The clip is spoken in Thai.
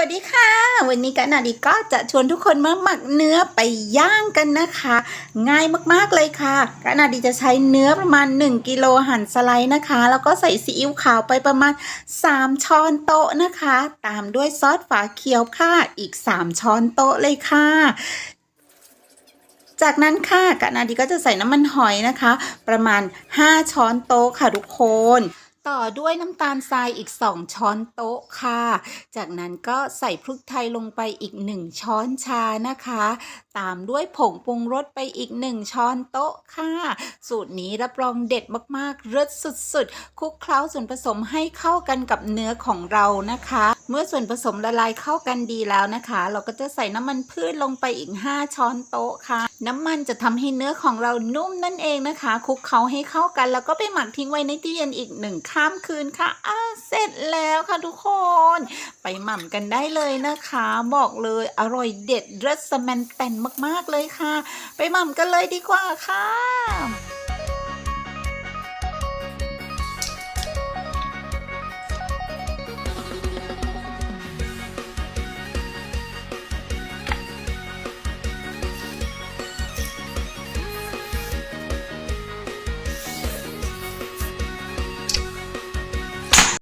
วัสดีค่ะ วันนี้กันนาดีก็จะชวนทุกคนมาหมักเนื้อไปย่างกันนะคะ ง่ายมากๆเลยค่ะกันนาดีจะใช้เนื้อประมาณ 1กิโลหั่นสไลด์นะคะ แล้วก็ใส่ซีอิ๊วขาวไปประมาณ 3 ช้อนโต๊ะนะคะ ตามด้วยซอสฝาเขียวค่ะอีก 3 ช้อนโต๊ะเลยค่ะจากนั้นค่ะกะนาดีก็จะใส่น้ำมันหอยนะคะ ประมาณ 5 ช้อนโต๊ะค่ะทุกคน ต่อด้วยน้ำตาลทรายอีก 2 ช้อนโต๊ะค่ะ จากนั้นก็ใส่พริกไทยลงไปอีก 1 ช้อนชานะคะ ตามด้วยผงปรุงรสไปอีก 1 ช้อนโต๊ะค่ะ สูตรนี้รับรองเด็ดมากๆเลิศสุดๆ คลุกเคล้าส่วนผสมให้เข้ากันกับเนื้อของเรานะคะ เมื่อส่วนผสมละลายเข้ากันดีแล้วนะคะ เราก็จะใส่น้ำมันพืชลงไปอีก 5 ช้อนโต๊ะค่ะ น้ำมันจะทำให้เนื้อของเรานุ่มนั่นเองนะคะคลุกเคล้าให้เข้ากัน แล้วก็ไปหมักทิ้งไว้ในตู้เย็นอีกหนึ่งข้ามคืนค่ะอะเสร็จแล้วค่ะทุกคน ไปหม่ำกันได้เลยนะคะ บอกเลยอร่อยเด็ดรสแมนแตนมาก ๆ เลยค่ะ ไปหม่ำกันเลยดีกว่าค่ะ